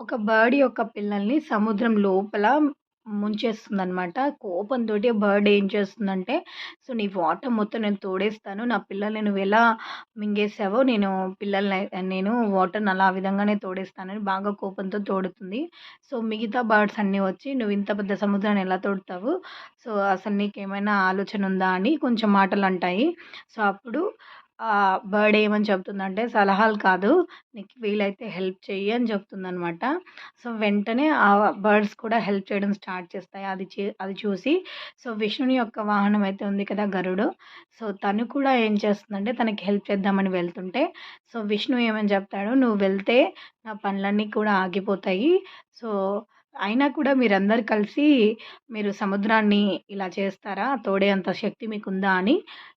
ఒక బర్డ్ యొక్క పిల్లల్ని సముద్రం లోపల ముంచేస్తుందనమాట. కోపంతో బర్డ్ ఏం చేస్తుందంటే, సో, నీ వాటర్ మొత్తం నేను తోడేస్తాను. నా పిల్లల్ని నువ్వు ఎలా మింగేసావో నేను పిల్లల్ని నేను వాటర్‌ని అలా విధంగానే తోడేస్తానని బాగా కోపంతో తోడుతుంది. సో, మిగతా బర్డ్స్ అన్నీ వచ్చి నువ్వు ఇంత పెద్ద సముద్రాన్ని ఎలా తోడుతావు? సో, అసలు నీకేమైనా ఆలోచన ఉందా? అని కొంచెం మాటలంటాయి. సో, అప్పుడు బర్డ్ ఏమని చెప్తుందంటే, సలహాలు కాదు నీకు వీలైతే హెల్ప్ చెయ్యి అని చెప్తుందనమాట. సో, వెంటనే ఆ బర్డ్స్ కూడా హెల్ప్ చేయడం స్టార్ట్ చేస్తాయి. అది చే అది చూసి సో, విష్ణుని యొక్క వాహనం అయితే ఉంది కదా! గరుడు. సో, తను కూడా ఏం చేస్తుందంటే తనకి హెల్ప్ చేద్దామని వెళ్తుంటే, సో, విష్ణు ఏమని చెప్తాడు, "నువ్వు వెళ్తే నా పనులన్నీ కూడా ఆగిపోతాయి. సో, అయినా కూడా మీరందరు కలిసి మీరు సముద్రాన్ని ఇలా చేస్తారా? తోడే అంత శక్తి మీకుందా?" అని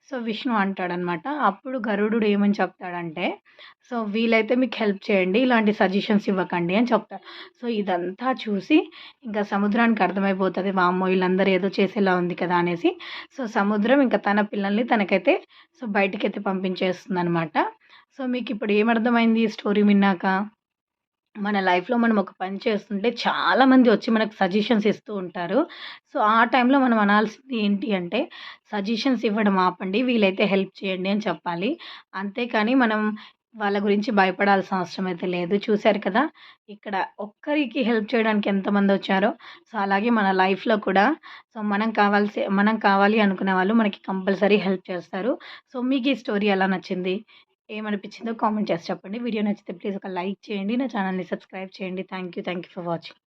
సో, విష్ణు అంటాడనమాట. అప్పుడు గరుడు ఏమని చెప్తాడంటే, "సో, వీలైతే మీకు హెల్ప్ చేయండి. ఇలాంటి సజెషన్స్ ఇవ్వకండి" అని చెప్తాడు. సో, ఇదంతా చూసి ఇంకా సముద్రానికి అర్థమైపోతుంది వామ్మో! వీళ్ళందరూ ఏదో చేసేలా ఉంది కదా! అనేసి సో, సముద్రం ఇంకా తన పిల్లల్ని తనకైతే సో, బయటికైతే పంపించేస్తుందనమాట. సో, మీకు ఇప్పుడు ఏమర్థమైంది ఈ స్టోరీ విన్నాక? మన లైఫ్‌లో మనం ఒక పని చేస్తుంటే చాలామంది వచ్చి మనకు సజెషన్స్ ఇస్తూ ఉంటారు. సో, ఆ టైంలో మనం అనాల్సింది ఏంటి అంటే, సజెషన్స్ ఇవ్వడం ఆపండి. వీలైతే హెల్ప్ చేయండి అని చెప్పాలి. అంతేకాని మనం వాళ్ళ గురించి భయపడాల్సిన అవసరం అయితే లేదు. చూశారు కదా! ఇక్కడ ఒక్కరికి హెల్ప్ చేయడానికి ఎంతమంది వచ్చారో సో, అలాగే మన లైఫ్‌లో కూడా సో, మనం కావాల్సి మనం కావాలి అనుకునే వాళ్ళు మనకి కంపల్సరీ హెల్ప్ చేస్తారు. సో, మీకు ఈ స్టోరీ ఎలా నచ్చింది? ఏమనిపించిందో కామెంట్ చేసి చెప్పండి. వీడియో నచ్చితే ప్లీజ్ ఒక లైక్ చేయండి. నా ఛానల్‌ని సబ్స్క్రైబ్ చేయండి. Thank you. Thank you for watching.